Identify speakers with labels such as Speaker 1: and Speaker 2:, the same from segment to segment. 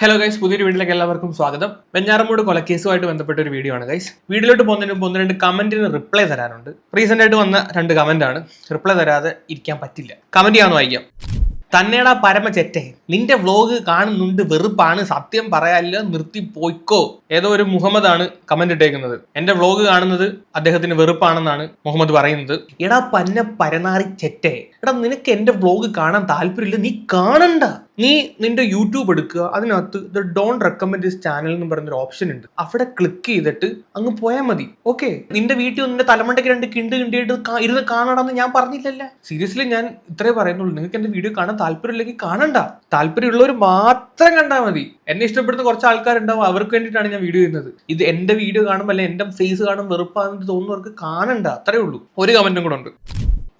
Speaker 1: Hello guys പുതിയൊരു വീട്ടിലേക്ക് എല്ലാവർക്കും സ്വാഗതം. വെഞ്ഞാറമൂട് കൊലക്കേസുമായിട്ട് ബന്ധപ്പെട്ട ഒരു വീഡിയോ ആണ് ഗൈസ് വീഡിയോയിലോട്ട് പോകുന്നതിന് മുമ്പ് ഒന്ന് രണ്ട് കമന്റിന് റിപ്ലൈ തരാനുണ്ട്. റീസെന്റ് ആയിട്ട് വന്ന രണ്ട് കമന്റ് ആണ്. റിപ്ലൈ തരാതെ ഇരിക്കാൻ പറ്റില്ല. കമന്റ് ചെയ്യാന്ന് വായിക്കാം. തന്നെടാ പരമ ചെറ്റേ നിന്റെ വ്ലോഗ് കാണുന്നുണ്ട് വെറുപ്പാണ് സത്യം പറയാല്ല നിർത്തി പോയിക്കോ. ഏതോ ഒരു മുഹമ്മദ് ആണ് കമന്റ് ഇട്ടേക്കുന്നത്. എന്റെ വ്ലോഗ് കാണുന്നത് അദ്ദേഹത്തിന് വെറുപ്പാണെന്നാണ് മുഹമ്മദ് പറയുന്നത്. എടാ പന്ന പരനാറി ചെറ്റേ എടാ നിനക്ക് എന്റെ വ്ലോഗ് കാണാൻ താല്പര്യമില്ല നീ കാണണ്ട. നീ നിന്റെ യൂട്യൂബ് എടുക്കുക അതിനകത്ത് the don't recommend this channel എന്ന് പറയുന്ന ഓപ്ഷൻ ഉണ്ട്. അവിടെ ക്ലിക്ക് ചെയ്തിട്ട് അങ്ങ് പോയാൽ മതി. ഓക്കെ നിന്റെ വീട്ടിൽ നിന്റെ തലമുണ്ടയ്ക്ക് രണ്ട് കിണ്ട് കിണ്ടിയിട്ട് ഇരുന്ന് കാണണമെന്ന് ഞാൻ പറഞ്ഞില്ലല്ല? സീരിയസ്ലി ഞാൻ ഇത്രേ പറയുന്നുള്ളൂ. നിങ്ങൾക്ക് എന്റെ വീഡിയോ കാണാൻ താല്പര്യമില്ലെങ്കിൽ കാണണ്ട. താല്പര്യമുള്ളവർ മാത്രം കണ്ടാൽ മതി. എന്നെ ഇഷ്ടപ്പെടുന്ന കുറച്ച് ആൾക്കാരുണ്ടാവും. അവർക്ക് വേണ്ടിയിട്ടാണ് ഞാൻ വീഡിയോ ചെയ്യുന്നത് ഇത് എന്റെ വീഡിയോ കാണുമ്പോൾ അല്ലെങ്കിൽ എന്റെ ഫേസ് കാണും വെറുപ്പാണെന്ന് തോന്നുന്നവർക്ക് കാണണ്ട. അത്രേ ഉള്ളൂ. ഒരു കമന്റും കൂടെ ഉണ്ട്.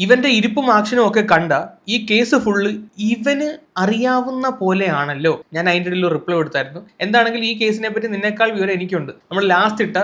Speaker 1: ഇവന്റെ ഇരിപ്പും ആക്ഷനും ഒക്കെ കണ്ട ഈ കേസ് ഫുള്ള് ഇവന് അറിയാവുന്ന പോലെയാണല്ലോ ഞാൻ അതിന്റെ ഇടയിൽ റിപ്ലൈ കൊടുത്തായിരുന്നു. എന്താണെങ്കിൽ ഈ കേസിനെ പറ്റി നിന്നേക്കാൾ വിവരം എനിക്കുണ്ട്. നമ്മൾ ലാസ്റ്റ് ഇട്ട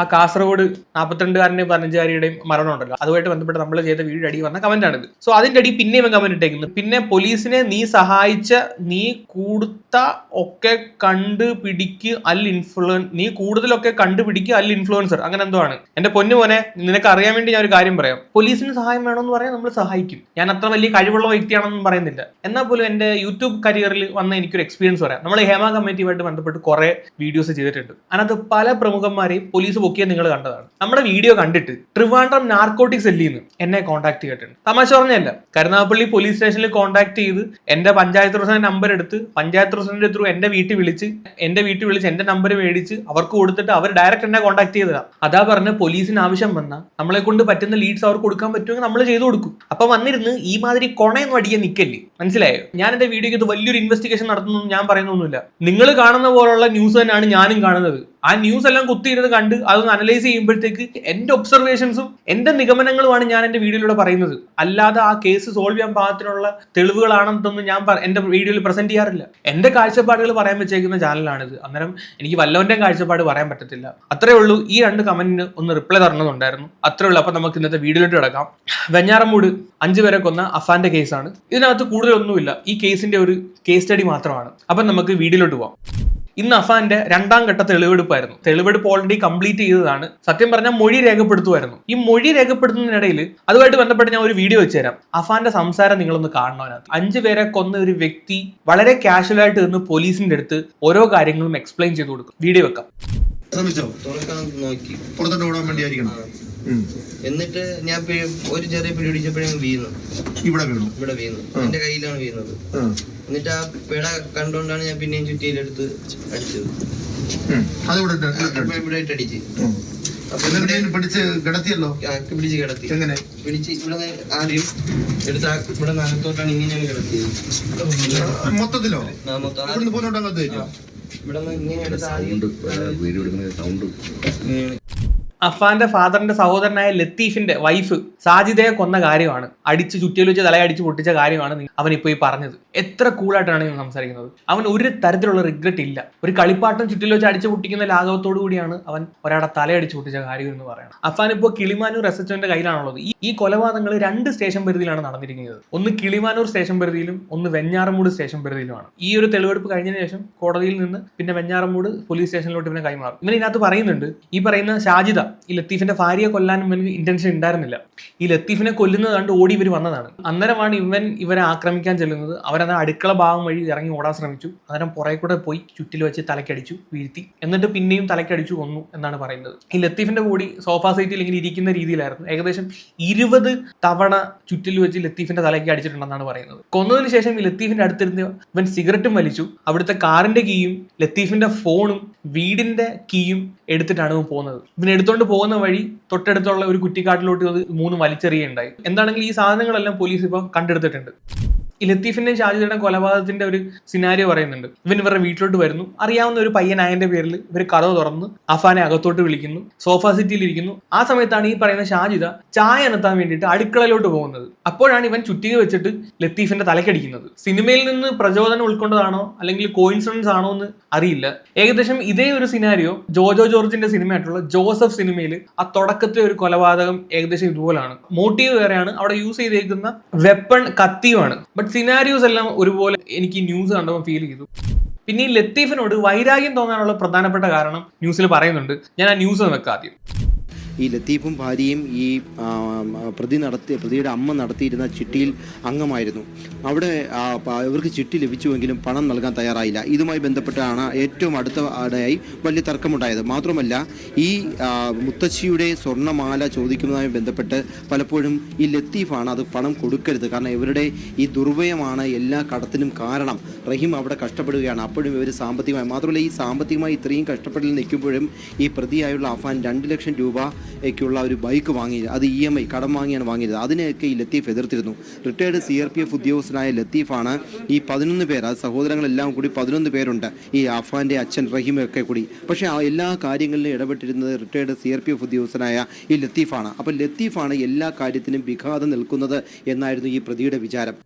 Speaker 1: ആ കാസർഗോഡ് നാൽപ്പത്തിരണ്ടുകാരന്റെയും പതിനഞ്ചുകാരിയുടെയും മരണം ഉണ്ടല്ലോ. അതുമായിട്ട് ബന്ധപ്പെട്ട് നമ്മൾ ചെയ്ത വീടിന്റെ അടി വന്ന കമന്റ് ആണിത്. സോ അതിന്റെ അടി പിന്നെയും കമന്റ് ഇട്ടേക്കുന്നു. പിന്നെ പോലീസിനെ നീ സഹായിച്ച നീ കൂടുത്ത ഒക്കെ കണ്ടുപിടിക്ക് അൽ ഇൻഫ്ലുവൻ നീ കൂടുതലൊക്കെ കണ്ടുപിടിക്ക് അൽ ഇൻഫ്ലുവൻസർ അങ്ങനെ എന്തോ ആണ്. എന്റെ പൊന്നു മോനെ നിനക്ക് അറിയാൻ വേണ്ടി ഞാൻ ഒരു കാര്യം പറയാം. പോലീസിന് സഹായം വേണമെന്ന് പറയാൻ നമ്മൾ സഹായിക്കും. ഞാൻ അത്ര വലിയ കഴിവുള്ള വ്യക്തിയാണെന്നും പറയുന്നില്ല. എന്നാൽ പോലും യൂട്യൂബ് കരിയറിൽ വന്ന എനിക്കൊരു എക്സ്പീരിയൻസ് പറയാം. നമ്മൾ ഹേമ കമ്മിറ്റിയുമായിട്ട് ബന്ധപ്പെട്ട് കുറെ വീഡിയോസ് ചെയ്തിട്ടുണ്ട്. അതിനകത്ത് പല പ്രമുഖന്മാരെയും പോലീസ് പൊക്കിയത് നിങ്ങൾ കണ്ടതാണ്. നമ്മുടെ വീഡിയോ കണ്ടിട്ട് ട്രിവാൻഡ്രം നാർക്കോട്ടിക്സ് സെല്ലിൽ നിന്ന് എന്നെ കോൺടാക്ട് ചെയ്തിട്ടുണ്ട്. തമാശ പറഞ്ഞല്ല കരുനാഗപ്പള്ളി പോലീസ് സ്റ്റേഷനിൽ കോൺടാക്ട് ചെയ്ത് എന്റെ പഞ്ചായത്ത് പ്രസിഡന്റ് നമ്പർ എടുത്ത് പഞ്ചായത്ത് പ്രസിഡന്റ് ത്രൂ എന്റെ വീട്ടിൽ വിളിച്ച് എന്റെ വീട്ടിൽ വിളിച്ച് എന്റെ നമ്പർ മേടിച്ച് അവർക്ക് കൊടുത്തിട്ട് അവർ ഡയറക്റ്റ് എന്നെ കോൺടാക്ട് ചെയ്തതാ. അതാ പറഞ്ഞ പോലീസിന് ആവശ്യം വന്നാൽ നമ്മളെ കൊണ്ട് പറ്റുന്ന ലീഡ്സ് അവർക്ക് കൊടുക്കാൻ പറ്റുമെങ്കിൽ നമ്മൾ ചെയ്തു കൊടുക്കും. അപ്പൊ വന്നിരുന്ന് ഈ മാതിരി കൊണയൊന്നും അടിക്കാൻ നിൽക്കല്ലേ മനസ്സിലായോ? ഞാൻ എന്റെ വീഡിയോക്ക് ഇത് വലിയൊരു ഇൻവെസ്റ്റിഗേഷൻ നടത്തുന്നു ഞാൻ പറയുന്നൊന്നുമില്ല. നിങ്ങൾ കാണുന്ന പോലുള്ള ന്യൂസ് തന്നെയാണ് ഞാനും കാണുന്നത്. ആ ന്യൂസ് എല്ലാം കുത്തിയിരുന്ന് കണ്ട് അതൊന്ന് അനലൈസ് ചെയ്യുമ്പോഴത്തേക്ക് എന്റെ ഒബ്സർവേഷൻസും എന്റെ നിഗമനങ്ങളുമാണ് ഞാൻ എന്റെ വീഡിയോയിലൂടെ പറയുന്നത്. അല്ലാതെ ആ കേസ് സോൾവ് ചെയ്യാൻ പാകത്തിനുള്ള തെളിവുകളാണെന്നൊന്നും ഞാൻ എന്റെ വീഡിയോയിൽ പ്രസന്റ് ചെയ്യാറില്ല. എന്റെ കാഴ്ചപ്പാടുകൾ പറയാൻ വെച്ചേക്കുന്ന ചാനലാണിത് അന്നേരം എനിക്ക് വല്ലവന്റെ കാഴ്ചപ്പാട് പറയാൻ പറ്റത്തില്ല. അത്രേ ഉള്ളൂ ഈ രണ്ട് കമന്റിന് ഒന്ന് റിപ്ലൈ തരണമെന്നുണ്ടായിരുന്നു. അത്രേ ഉള്ളൂ. അപ്പൊ നമുക്ക് ഇന്നത്തെ വീഡിയോയിലോട്ട് കിടക്കാം. വെഞ്ഞാറമൂട് അഞ്ചു പേരെ കൊന്ന അഫാന്റെ കേസാണ് ഇതിനകത്ത് കൂടുതലൊന്നുമില്ല. ഈ കേസിന്റെ ഒരു കേസ് സ്റ്റഡി മാത്രമാണ്. അപ്പൊ നമുക്ക് വീഡിയോയിലോട്ട് പോവാം. ഇന്ന് അഫാന്റെ രണ്ടാം ഘട്ട തെളിവെടുപ്പായിരുന്നു. തെളിവെടുപ്പ് ഓൾറെഡി കംപ്ലീറ്റ് ചെയ്തതാണ്. സത്യം പറഞ്ഞാൽ മൊഴി രേഖപ്പെടുത്തുമായിരുന്നു ഈ മൊഴി രേഖപ്പെടുത്തുന്നതിനിടയിൽ അതുമായിട്ട് ബന്ധപ്പെട്ട് ഞാൻ ഒരു വീഡിയോ വെച്ചുതരാം. അഫാന്റെ സംസാരം നിങ്ങളൊന്ന് കാണണം അതിനകത്ത്. അഞ്ചു പേരെ കൊന്ന ഒരു വ്യക്തി വളരെ കാഷ്വലായിട്ട് നിന്ന് പോലീസിന്റെ അടുത്ത് ഓരോ കാര്യങ്ങളും എക്സ്പ്ലെയിൻ ചെയ്ത് കൊടുക്കും. വീഡിയോ വെക്കാം.
Speaker 2: ശ്രമിച്ചോ?
Speaker 3: തുറക്കാൻ നോക്കി.
Speaker 2: പുറത്തോട്ട് ഓടാൻ വേണ്ടിയായിരിക്കണം.
Speaker 3: എന്നിട്ട് ഞാൻ ഒരു ചെറിയ പിടി പിടിച്ചപ്പോഴും വീണു.
Speaker 2: ഇവിടെ വീണു.
Speaker 3: ഇവിടെ വീണു. എന്റെ കയ്യിലാണ് വീണത്. എന്നിട്ട് ആ പിട കണ്ടുകൊണ്ടാണ് ഞാൻ പിന്നെയും ചുറ്റിയിലെടുത്ത് അടിച്ചത്.
Speaker 2: അത് ഇവിടെ പിടിച്ച് കിടത്തിയല്ലോ?
Speaker 3: പിടിച്ച് കിടത്തി.
Speaker 2: എങ്ങനെ?
Speaker 3: പിടിച്ച് ഇവിടെ ആദ്യം എടുത്ത ഇവിടെ നകത്തോട്ടാണ് ഇങ്ങനെയാണ് കിടത്തിയത്.
Speaker 2: മൊത്തത്തിലോ?
Speaker 3: മൊത്തം ഇവിടെ നിന്ന് ഇങ്ങനെ എടുത്ത് ആദ്യം
Speaker 4: സൗണ്ട്
Speaker 1: അഫാന്റെ ഫാദറിന്റെ സഹോദരനായ ലത്തീഫിന്റെ വൈഫ് സാജിദയെ കൊന്ന കാര്യമാണ്. അടിച്ച് ചുറ്റിയിൽ വെച്ച് തലയടിച്ച് പൊട്ടിച്ച കാര്യമാണ് അവൻ ഇപ്പോൾ ഈ പറഞ്ഞത്. എത്ര കൂളായിട്ടാണ് ഇവൻ സംസാരിക്കുന്നത്. അവൻ ഒരു തരത്തിലുള്ള റിഗ്രറ്റ് ഇല്ല. ഒരു കളിപ്പാട്ടം ചുറ്റിൽ വെച്ച് അടിച്ച് പൊട്ടിക്കുന്ന ലാഘവത്തോടു കൂടിയാണ് അവൻ ഒരാളെ തലയടിച്ച് പൊട്ടിച്ച കാര്യം എന്ന് പറയുന്നത്. അഫാൻ ഇപ്പോൾ കിളിമാനൂർ എസ് എച്ച് കയ്യിലാണുള്ളത്. ഈ കൊലപാതകങ്ങൾ രണ്ട് സ്റ്റേഷൻ പരിധിയിലാണ് നടന്നിരിക്കുന്നത്. ഒന്ന് കിളിമാനൂർ സ്റ്റേഷൻ പരിധിയിലും ഒന്ന് വെഞ്ഞാറമൂട് സ്റ്റേഷൻ പരിധിയിലുമാണ്. ഈ ഒരു തെളിവെടുപ്പ് കഴിഞ്ഞതിന് ശേഷം കോടതിയിൽ നിന്ന് പിന്നെ വെഞ്ഞാറമൂട് പോലീസ് സ്റ്റേഷനിലോട്ട് ഇവനെ കൈമാറും. ഇവൻ ഇതിനകത്ത് പറയുന്നുണ്ട് ഈ പറയുന്ന ഷാജിദ ഈ ലത്തീഫിന്റെ ഭാര്യയെ കൊല്ലാനും ഇവന് ഇന്റൻഷൻ ഉണ്ടായിരുന്നില്ല. ഈ ലത്തീഫിനെ കൊല്ലുന്നത് കണ്ട് ഓടി ഇവർ വന്നതാണ്. അന്നേരമാണ് ഇവൻ ഇവരെ ആക്രമിക്കാൻ ചെല്ലുന്നത്. അവരത് അടുക്കള ഭാഗം വഴി ഇറങ്ങി ഓടാൻ ശ്രമിച്ചു. അന്നേരം പുറകെ കൂടെ പോയി ചുറ്റിൽ വെച്ച് തലക്കടിച്ചു വീഴ്ത്തി. എന്നിട്ട് പിന്നെയും തലക്കടിച്ചു കൊന്നു എന്നാണ് പറയുന്നത്. ഈ ലത്തീഫിന്റെ കൂടി സോഫ സീറ്റിൽ ഇങ്ങനെ ഇരിക്കുന്ന രീതിയിലായിരുന്നു. ഏകദേശം ഇരുപത് തവണ ചുറ്റിൽ വെച്ച് ലത്തീഫിന്റെ തലയ്ക്ക് അടിച്ചിട്ടുണ്ടെന്നാണ് പറയുന്നത്. കൊന്നതിന് ശേഷം ഈ ലത്തീഫിന്റെ അടുത്തിരുന്ന് ഇവൻ സിഗരറ്റും വലിച്ചു. അവിടുത്തെ കാറിന്റെ കീയും ലത്തീഫിന്റെ ഫോണും വീടിന്റെ കീയും എടുത്തിട്ടാണ് ഇവൻ പോകുന്നത്. ഇവൻ എടുത്തോണ്ട് പോകുന്ന വഴി തൊട്ടടുത്തുള്ള ഒരു കുറ്റിക്കാട്ടിലോട്ട് അത് മൂന്ന് വലിച്ചെറിയുണ്ടായി എന്താണെങ്കിൽ ഈ സാധനങ്ങളെല്ലാം പോലീസ് ഇപ്പം കണ്ടെടുത്തിട്ടുണ്ട്. ഈ ഷാജിദയുടെയും കൊലപാതകത്തിന്റെ ഒരു സിനാരിയോ പറയുന്നുണ്ട്. ഇവൻ ഇവരുടെ വീട്ടിലോട്ട് വരുന്നു. അറിയാവുന്ന ഒരു പയ്യൻ ആയന്റെ പേരിൽ ഇവർ കഥ തുറന്ന് അഫാനെ അകത്തോട്ട് വിളിക്കുന്നു. സോഫ സിറ്റിയിൽ ഇരിക്കുന്നു. ആ സമയത്താണ് ഈ പറയുന്ന ഷാജിദ ചായ അനത്താൻ വേണ്ടിയിട്ട് അടുക്കളയിലോട്ട് പോകുന്നത്. അപ്പോഴാണ് ഇവൻ ചുറ്റിക വെച്ചിട്ട് ലത്തീഫിന്റെ തലക്കടിക്കുന്നത് സിനിമയിൽ നിന്ന് പ്രചോദനം ഉൾക്കൊണ്ടതാണോ അല്ലെങ്കിൽ കോയിൻസിഡൻസ് ആണോ എന്ന് അറിയില്ല. ഏകദേശം ഇതേ ഒരു സിനാരിയോ ജോജോ ജോർജിന്റെ സിനിമയായിട്ടുള്ള ജോസഫ് സിനിമയിൽ ആ തുടക്കത്തിലെ ഒരു കൊലപാതകം ഏകദേശം ഇതുപോലാണ്. മോട്ടീവ് വേറെയാണ്. അവിടെ യൂസ് ചെയ്തേക്കുന്ന വെപ്പൺ കത്തിയുമാണ്. ബട്ട് സിനാരിയോസ് എല്ലാം ഒരുപോലെ എനിക്ക് ന്യൂസ് കണ്ടപ്പോൾ ഫീൽ ചെയ്തു. പിന്നെ ഈ ലത്തീഫിനോട് വൈരാഗ്യം തോന്നാനുള്ള പ്രധാനപ്പെട്ട കാരണം ന്യൂസിൽ പറയുന്നുണ്ട്. ഞാൻ ആ ന്യൂസ് വെക്കാം ആദ്യം.
Speaker 4: ഈ ലത്തീഫും ഭാര്യയും ഈ പ്രതി നടത്തി പ്രതിയുടെ അമ്മ നടത്തിയിരുന്ന ചിട്ടിയിൽ അംഗമായിരുന്നു. അവിടെ ഇവർക്ക് ചിട്ടി ലഭിച്ചുവെങ്കിലും പണം നൽകാൻ തയ്യാറായില്ല. ഇതുമായി ബന്ധപ്പെട്ടാണ് ഏറ്റവും അടുത്ത ആടെയായി വലിയ തർക്കമുണ്ടായത്. മാത്രമല്ല ഈ മുത്തശ്ശിയുടെ സ്വർണമാല ചോദിക്കുന്നതുമായി ബന്ധപ്പെട്ട് പലപ്പോഴും ഈ ലത്തീഫാണ് അത് പണം കൊടുക്കരുത്. കാരണം ഇവരുടെ ഈ ദുർവയമാണ് എല്ലാ കടത്തിനും കാരണം. റഹീം അവിടെ കഷ്ടപ്പെടുകയാണ്. അപ്പോഴും ഇവർ സാമ്പത്തികമായി മാത്രമല്ല ഈ സാമ്പത്തികമായി ഇത്രയും കഷ്ടപ്പെടൽ നിൽക്കുമ്പോഴും ഈ പ്രതിയായുള്ള അഫാൻ രണ്ട് ലക്ഷം രൂപയ്ക്കുള്ള ഒരു ബൈക്ക് വാങ്ങി അത് ഇ എം ഐ കടം വാങ്ങിയാണ് വാങ്ങിയത്. അതിനെയൊക്കെ ഈ Latheef എതിർത്തിരുന്നു. Retired C R P F ഉദ്യോഗസ്ഥനായ ലത്തീഫാണ് ഈ പതിനൊന്ന് പേർ അത് സഹോദരങ്ങളെല്ലാം കൂടി പതിനൊന്ന് പേരുണ്ട് ഈ അഫാന്റെ അച്ഛൻ റഹീമൊക്കെ കൂടി. പക്ഷേ ആ എല്ലാ കാര്യങ്ങളിലും ഇടപെട്ടിരുന്നത് retired C R P F ഉദ്യോഗസ്ഥനായ ഈ ലത്തീഫാണ്. അപ്പോൾ ലത്തീഫാണ് എല്ലാ കാര്യത്തിനും വിഘാതം നിൽക്കുന്നത് എന്നായിരുന്നു ഈ പ്രതിയുടെ വിചാരം.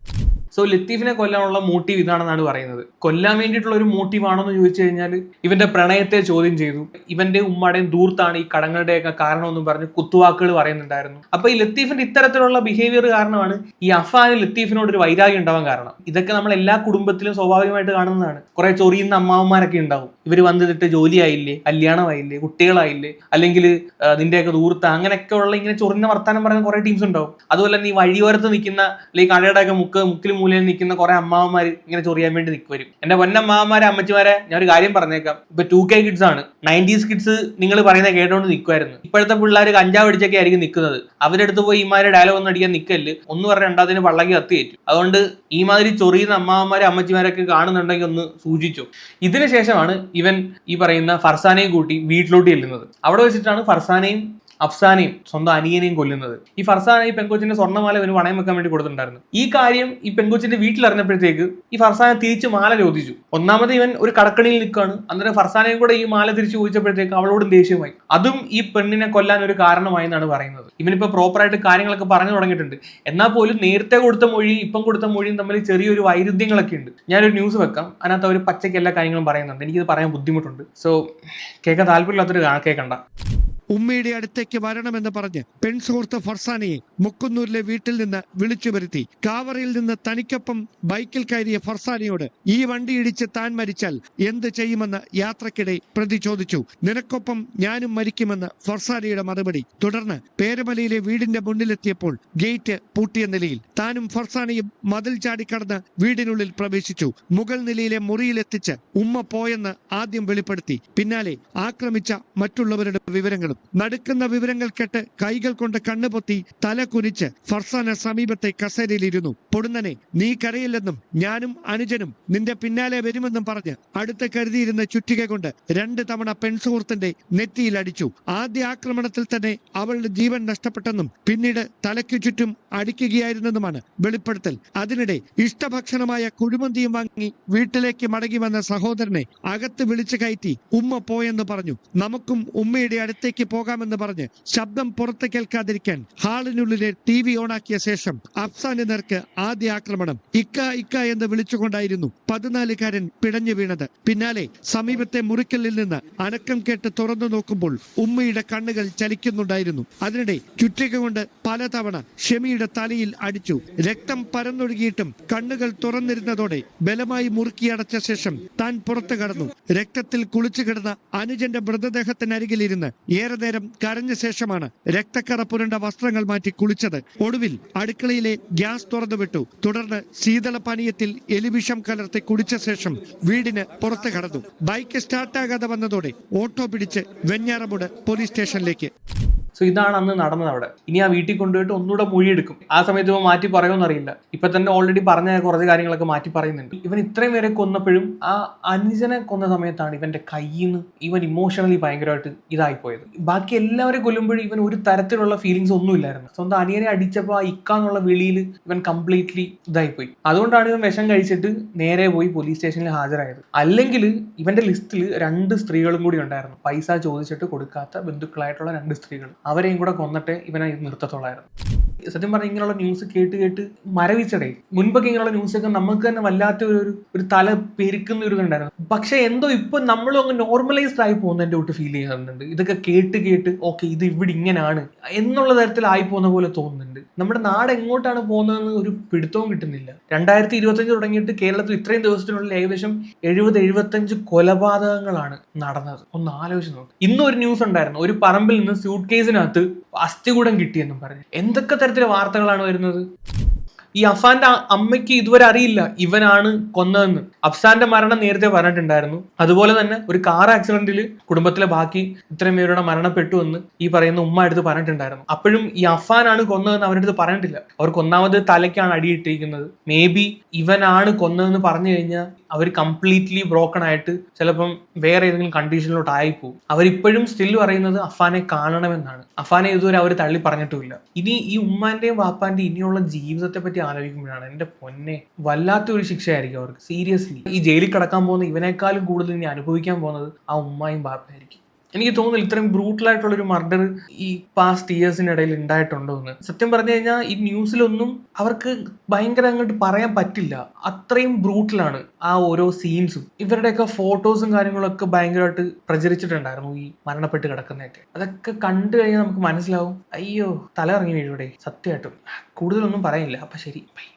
Speaker 1: സോ ലത്തീഫിനെ കൊല്ലാനുള്ള മോട്ടീവ് ഇതാണെന്നാണ് പറയുന്നത്. കൊല്ലാൻ വേണ്ടിയിട്ടുള്ള ഒരു മോട്ടീവ് ആണെന്ന് ചോദിച്ചു കഴിഞ്ഞാൽ ഇവന്റെ പ്രണയത്തെ ചോദ്യം ചെയ്തു. ഇവന്റെ ഉമ്മയുടെയും ദൂർത്താണ് ഈ കടങ്ങളുടെയൊക്കെ കാരണമെന്നും പറഞ്ഞ് കുത്തുവാക്കുകൾ പറയുന്നുണ്ടായിരുന്നു. അപ്പൊ ഈ ലത്തീഫിന്റെ ഇത്തരത്തിലുള്ള ബിഹേവിയർ കാരണമാണ് ഈ അഫാന് ലത്തീഫിനോട് ഒരു വൈരാഗ്യം ഉണ്ടാവാൻ കാരണം. ഇതൊക്കെ നമ്മൾ എല്ലാ കുടുംബത്തിലും സ്വാഭാവികമായിട്ട് കാണുന്നതാണ്. കുറെ ചൊറിയുന്ന അമ്മാവന്മാരൊക്കെ ഉണ്ടാവും. ഇവർ വന്നിട്ട് ജോലിയായില്ലേ? കല്യാണമായില്ലേ? കുട്ടികളായില്ലേ? അല്ലെങ്കിൽ നിന്റെയൊക്കെ ദൂർത്ത അങ്ങനെയൊക്കെ ഉള്ള ഇങ്ങനെ ചൊറിഞ്ഞ വർത്താനം പറയുന്ന കുറെ ടീംസ് ഉണ്ടാവും. അതുപോലെ തന്നെ ഈ വഴിയോരത്ത് നിൽക്കുന്ന അല്ലെങ്കിൽ കടയുടെയൊക്കെ മുക്ക് മുക്കിലും മൂലയിൽ നിൽക്കുന്ന കുറെ അമ്മാവന്മാർ ഇങ്ങനെ ചൊറിയാൻ വേണ്ടി നിൽക്കും വരും എന്റെ പൊന്നമ്മാവന്മാരെ അമ്മച്ചിമാരെ ഞാൻ ഒരു കാര്യം പറഞ്ഞേക്കാം. ഇപ്പൊ ടു കെ കിഡ്സ് ആണ്. നയന്റീസ് കിഡ്സ് നിങ്ങൾ പറയുന്ന കേട്ടോണ്ട് നിൽക്കുമായിരുന്നു ഇപ്പോഴത്തെ പിള്ളേർ കഞ്ചാവ് അടിച്ചൊക്കെ ആയിരിക്കും നിൽക്കുന്നത് അവരുടെ അടുത്ത് പോയി ഈമാരെ ഡയലോഗ് ഒന്നും അടിക്കാൻ നിൽക്കല്ല് ഒന്ന് പറഞ്ഞ രണ്ടാമതിന് പള്ളക്ക് കത്തി കയറ്റും അതുകൊണ്ട് ഈ മാതിരി ചൊറിയുന്ന അമ്മാവന്മാരെ അമ്മച്ചിമാരൊക്കെ കാണുന്നുണ്ടെങ്കിൽ ഒന്ന് സൂചിച്ചു ഇതിനുശേഷമാണ് ഇവൻ ഈ പറയുന്ന ഫർസാനെയും കൂട്ടി വീട്ടിലോട്ട് ചെല്ലുന്നത്. അവിടെ വെച്ചിട്ടാണ് ഫർസാനെയും അഫ്സാനെയും സ്വന്തം അനിയനെയും കൊല്ലുന്നത്. ഈ ഫർസാന ഈ പെങ്കൊച്ചിന്റെ സ്വർണമാല ഇവന് പണയം വെക്കാൻ വേണ്ടി കൊടുത്തിട്ടുണ്ടായിരുന്നു. ഈ കാര്യം ഈ പെങ്കൊച്ചിന്റെ വീട്ടിൽ അറിഞ്ഞപ്പോഴത്തേക്ക് ഈ ഫർസാന തിരിച്ച് മാല ചോദിച്ചു. ഒന്നാമത് ഇവൻ ഒരു കടക്കണിയിൽ നിൽക്കുകയാണ്. അന്നേരം ഫർസാനയും കൂടെ ഈ മാല തിരിച്ച് ചോദിച്ചപ്പോഴത്തേക്ക് അവളോടും ദേഷ്യമായി. അതും ഈ പെണ്ണിനെ കൊല്ലാൻ ഒരു കാരണമായി എന്നാണ് പറയുന്നത്. ഇവനിപ്പോ പ്രോപ്പറായിട്ട് കാര്യങ്ങളൊക്കെ പറഞ്ഞു തുടങ്ങിയിട്ടുണ്ട്. എന്നാൽ പോലും നേരത്തെ കൊടുത്ത മൊഴി ഇപ്പം കൊടുത്ത മൊഴിയും തമ്മിൽ ചെറിയൊരു വൈരുദ്ധ്യങ്ങളൊക്കെ ഉണ്ട്. ഞാനൊരു ന്യൂസ് വെക്കാം. അതിനകത്ത് അവർ പച്ചയ്ക്ക് എല്ലാ കാര്യങ്ങളും പറയുന്നുണ്ട്. എനിക്കിത് പറയാൻ ബുദ്ധിമുട്ടുണ്ട്. സോ കേൾക്കാൻ താല്പര്യമില്ലാത്തൊരു കേൾക്കണ്ട.
Speaker 5: ഉമ്മയുടെ അടുത്തേക്ക് വരണമെന്ന് പറഞ്ഞ് പെൺസുഹൃത്ത് ഫർസാനയെ മുക്കുന്നൂരിലെ വീട്ടിൽ നിന്ന് വിളിച്ചു വരുത്തി. കാവറയിൽ നിന്ന് തനിക്കൊപ്പം ബൈക്കിൽ കയറിയ ഫർസാനയോട് ഈ വണ്ടി ഇടിച്ച് താൻ മരിച്ചാൽ എന്ത് ചെയ്യുമെന്ന് യാത്രക്കിടെ പ്രതി ചോദിച്ചു നിനക്കൊപ്പം ഞാനും മരിക്കുമെന്ന് ഫർസാനയുടെ മറുപടി. തുടർന്ന് പേരമലയിലെ വീടിന്റെ മുന്നിലെത്തിയപ്പോൾ ഗേറ്റ് പൂട്ടിയ നിലയിൽ താനും ഫർസാനയും മതിൽ ചാടിക്കടന്ന് വീടിനുള്ളിൽ പ്രവേശിച്ചു. മുകൾ നിലയിലെ മുറിയിലെത്തിച്ച് ഉമ്മ പോയെന്ന് ആദ്യം വെളിപ്പെടുത്തി. പിന്നാലെ ആക്രമിച്ച മറ്റുള്ളവരുടെ വിവരങ്ങളും നടുക്കുന്ന വിവരങ്ങൾ കേട്ട് കൈകൾ കൊണ്ട് കണ്ണുപൊത്തി തല കുനിച്ച് ഫർസാന സമീപത്തെ കസേരയിലിരുന്നു. പൊടുന്നനെ നീ കരയില്ലെന്നും ഞാനും അനുജനും നിന്റെ പിന്നാലെ വരുമെന്നും പറഞ്ഞ് അടുത്ത് കരുതിയിരുന്ന ചുറ്റിക കൊണ്ട് രണ്ട് തവണ പെൺസുഹൃത്തിന്റെ നെറ്റിയിൽ അടിച്ചു. ആദ്യ ആക്രമണത്തിൽ തന്നെ അവളുടെ ജീവൻ നഷ്ടപ്പെട്ടെന്നും പിന്നീട് തലയ്ക്കു ചുറ്റും അടിക്കുകയായിരുന്നെന്നുമാണ് വെളിപ്പെടുത്തൽ. അതിനിടെ ഇഷ്ടഭക്ഷണമായ കുഴിമന്തിയും വാങ്ങി വീട്ടിലേക്ക് മടങ്ങി വന്ന സഹോദരനെ അകത്ത് വിളിച്ചു കയറ്റി ഉമ്മ പോയെന്ന് പറഞ്ഞു. നമുക്കും ഉമ്മയുടെ അടുത്തേക്ക് പോകാമെന്ന് പറഞ്ഞ് ശബ്ദം പുറത്ത് കേൾക്കാതിരിക്കാൻ ഹാളിനുള്ളിലെ ടി വി ഓണാക്കിയ ശേഷം അഫ്സാന്റെ നേർക്ക് ആദ്യ ആക്രമണം ഇക്ക ഇക്ക എന്ന് വിളിച്ചുകൊണ്ടായിരുന്നു പതിനാലുകാരൻ പിടഞ്ഞു വീണത്. പിന്നാലെ സമീപത്തെ മുറിക്കലിൽ നിന്ന് അനക്കം കേട്ട് തുറന്നു നോക്കുമ്പോൾ ഉമ്മയുടെ കണ്ണുകൾ ചലിക്കുന്നുണ്ടായിരുന്നു. അതിനിടെ ചുറ്റിക കൊണ്ട് പലതവണ ഷെമിയുടെ തലയിൽ അടിച്ചു. രക്തം പരന്നൊഴുകിയിട്ടും കണ്ണുകൾ തുറന്നിരുന്നതോടെ ബലമായി മുറുക്കിയടച്ച ശേഷം താൻ പുറത്തു കടന്നു. രക്തത്തിൽ കുളിച്ചു കിടന്ന അനുജന്റെ മൃതദേഹത്തിനരികിലിരുന്ന് ഏറെ നേരം കരഞ്ഞ ശേഷമാണ് രക്തക്കറ പുരണ്ട വസ്ത്രങ്ങൾ മാറ്റി കുളിച്ചത്. ഒടുവിൽ അടുക്കളയിലെ ഗ്യാസ് തുറന്നുവിട്ടു തുടർന്ന് ശീതളപാനീയത്തിൽ എലിവിഷം കലർത്തി കുടിച്ച ശേഷം വീടിന് പുറത്തു കടന്നു. ബൈക്ക് സ്റ്റാർട്ടാകാതെ വന്നതോടെ ഓട്ടോ പിടിച്ച് വെഞ്ഞാറമൂട് പോലീസ് സ്റ്റേഷനിലേക്ക്.
Speaker 1: സോ ഇതാണ് അന്ന് നടന്നത് അവിടെ. ഇനി ആ വീട്ടിൽ കൊണ്ടുപോയിട്ട് ഒന്നുകൂടെ മൊഴിയെടുക്കും. ആ സമയത്ത് ഇവൻ മാറ്റി പറയുമെന്ന് അറിയില്ല. ഇപ്പൊ തന്നെ ഓൾറെഡി പറഞ്ഞ കുറച്ച് കാര്യങ്ങളൊക്കെ മാറ്റി പറയുന്നുണ്ട്. ഇവൻ ഇത്രയും പേരെ കൊന്നപ്പോഴും ആ അനുജനെ കൊന്ന സമയത്താണ് ഇവന്റെ കയ്യിൽ നിന്ന് ഇവൻ ഇമോഷണലി ഭയങ്കരമായിട്ട് ഇതായി പോയത് ബാക്കി എല്ലാവരെയും കൊല്ലുമ്പോഴും ഇവൻ ഒരു തരത്തിലുള്ള ഫീലിങ്സ് ഒന്നും ഇല്ലായിരുന്നു. സ്വന്തം അനിയനെ അടിച്ചപ്പോൾ ആ ഇക്ക എന്നുള്ള വിളിയിൽ ഇവൻ കംപ്ലീറ്റ്ലി ഇതായിപ്പോയി. അതുകൊണ്ടാണ് ഇവൻ വിഷം കഴിച്ചിട്ട് നേരെ പോയി പോലീസ് സ്റ്റേഷനിൽ ഹാജരായത്. അല്ലെങ്കിൽ ഇവന്റെ ലിസ്റ്റിൽ രണ്ട് സ്ത്രീകളും കൂടി ഉണ്ടായിരുന്നു. പൈസ ചോദിച്ചിട്ട് കൊടുക്കാത്ത ബന്ധുക്കളായിട്ടുള്ള രണ്ട് സ്ത്രീകൾ അവരെയും കൂടെ കൊന്നിട്ട് ഇവനെ നിർത്തത്തുള്ളായിരുന്നു. സത്യം പറഞ്ഞാൽ ഇങ്ങനെയുള്ള ന്യൂസ് കേട്ട് കേട്ട് മരവിച്ചടേ മുൻപൊക്കെ ഇങ്ങനെയുള്ള ന്യൂസൊക്കെ നമുക്ക് തന്നെ വല്ലാത്ത ഒരു ഒരു- തല പെരുക്കുന്ന ഒരു ഇതുണ്ടായിരുന്നു. പക്ഷെ എന്തോ ഇപ്പൊ നമ്മളും അങ്ങ് നോർമലൈസ്ഡ് ആയി പോകുന്ന എന്റെ കൂട്ട് ഫീൽ ചെയ്യുന്നുണ്ട്. ഇതൊക്കെ കേട്ട് കേട്ട് ഓക്കെ ഇത് ഇവിടെ ഇങ്ങനെയാണ് എന്നുള്ള തരത്തിൽ ആയി പോകുന്ന പോലെ തോന്നുന്നുണ്ട്. നമ്മുടെ നാട് എങ്ങോട്ടാണ് പോകുന്നതെന്ന് ഒരു പിടുത്തവും കിട്ടുന്നില്ല. രണ്ടായിരത്തി ഇരുപത്തഞ്ച് തുടങ്ങിയിട്ട് കേരളത്തിൽ ഇത്രയും ദിവസത്തിനുള്ളിൽ ഏകദേശം എഴുപത് എഴുപത്തഞ്ച് കൊലപാതകങ്ങളാണ് നടന്നത്. ഒന്ന് ആലോചിച്ച് നോക്ക്. ഇന്നൊരു ന്യൂസ് ഉണ്ടായിരുന്നു. ഒരു പറമ്പിൽ നിന്ന് സ്യൂട്ട് കേസിനകത്ത് അസ്ഥികൂടം കിട്ടിയെന്നും പറഞ്ഞു. എന്തൊക്കെ തരത്തിലെ വാർത്തകളാണ് വരുന്നത്? ഈ അഫാന്റെ അമ്മയ്ക്ക് ഇതുവരെ അറിയില്ല ഇവനാണ് കൊന്നതെന്ന്. അഫ്സാന്റെ മരണം നേരത്തെ പറഞ്ഞിട്ടുണ്ടായിരുന്നു. അതുപോലെ തന്നെ ഒരു കാർ ആക്സിഡന്റിൽ കുടുംബത്തിലെ ബാക്കി ഇത്രയും പേരുടെ മരണപ്പെട്ടു എന്ന് ഈ പറയുന്ന ഉമ്മ എടുത്ത് പറഞ്ഞിട്ടുണ്ടായിരുന്നു. അപ്പോഴും ഈ അഫാനാണ് കൊന്നതെന്ന് അവരുടെ അടുത്ത് പറഞ്ഞിട്ടില്ല. അവർക്ക് ഒന്നാമത് തലയ്ക്കാണ് അടിയിട്ടിരിക്കുന്നത്. മേ ബി ഇവനാണ് കൊന്നതെന്ന് പറഞ്ഞു കഴിഞ്ഞാൽ അവർ കംപ്ലീറ്റ്ലി ബ്രോക്കൺ ആയിട്ട് ചിലപ്പം വേറെ ഏതെങ്കിലും കണ്ടീഷനിലോട്ട് ആയിപ്പോവും. അവരിപ്പോഴും സ്റ്റിൽ പറയുന്നത് അഫാനെ കാണണമെന്നാണ്. അഫാനെ ഇതുവരെ അവർ തള്ളി പറഞ്ഞിട്ടുമില്ല. ഇനി ഈ ഉമ്മാന്റെയും വാപ്പാന്റെയും ഇനിയുള്ള ജീവിതത്തെ പറ്റി ആലോചിക്കുമ്പോഴാണ് എന്റെ പൊന്നെ വല്ലാത്തൊരു ശിക്ഷയായിരിക്കും അവർക്ക്. സീരിയസ്ലി ഈ ജയിലിൽ കിടക്കാൻ പോകുന്ന ഇവനേക്കാളും കൂടുതൽ ഇനി അനുഭവിക്കാൻ പോകുന്നത് ആ ഉമ്മായും ബാപ്പയായിരിക്കും എനിക്ക് തോന്നുന്നില്ല ഇത്രയും ബ്രൂട്ടൽ ആയിട്ടുള്ള ഒരു മർഡർ ഈ പാസ്റ്റ് ഇയേഴ്സിനിടയിൽ ഉണ്ടായിട്ടുണ്ടോ എന്ന്. സത്യം പറഞ്ഞു കഴിഞ്ഞാൽ ഈ ന്യൂസിലൊന്നും അവർക്ക് ഭയങ്കര അങ്ങോട്ട് പറയാൻ പറ്റില്ല. അത്രയും ബ്രൂട്ടലാണ് ആ ഓരോ സീൻസും ഇവരുടെയൊക്കെ ഫോട്ടോസും കാര്യങ്ങളൊക്കെ ഭയങ്കരമായിട്ട് പ്രചരിച്ചിട്ടുണ്ടായിരുന്നു ഈ മരണപ്പെട്ട് കിടക്കുന്നതൊക്കെ. അതൊക്കെ കണ്ടു കഴിഞ്ഞാൽ നമുക്ക് മനസ്സിലാവും അയ്യോ തല ഇറങ്ങി വീഴൂടെ സത്യമായിട്ടും കൂടുതലൊന്നും പറയില്ല. അപ്പൊ ശരി. ബൈ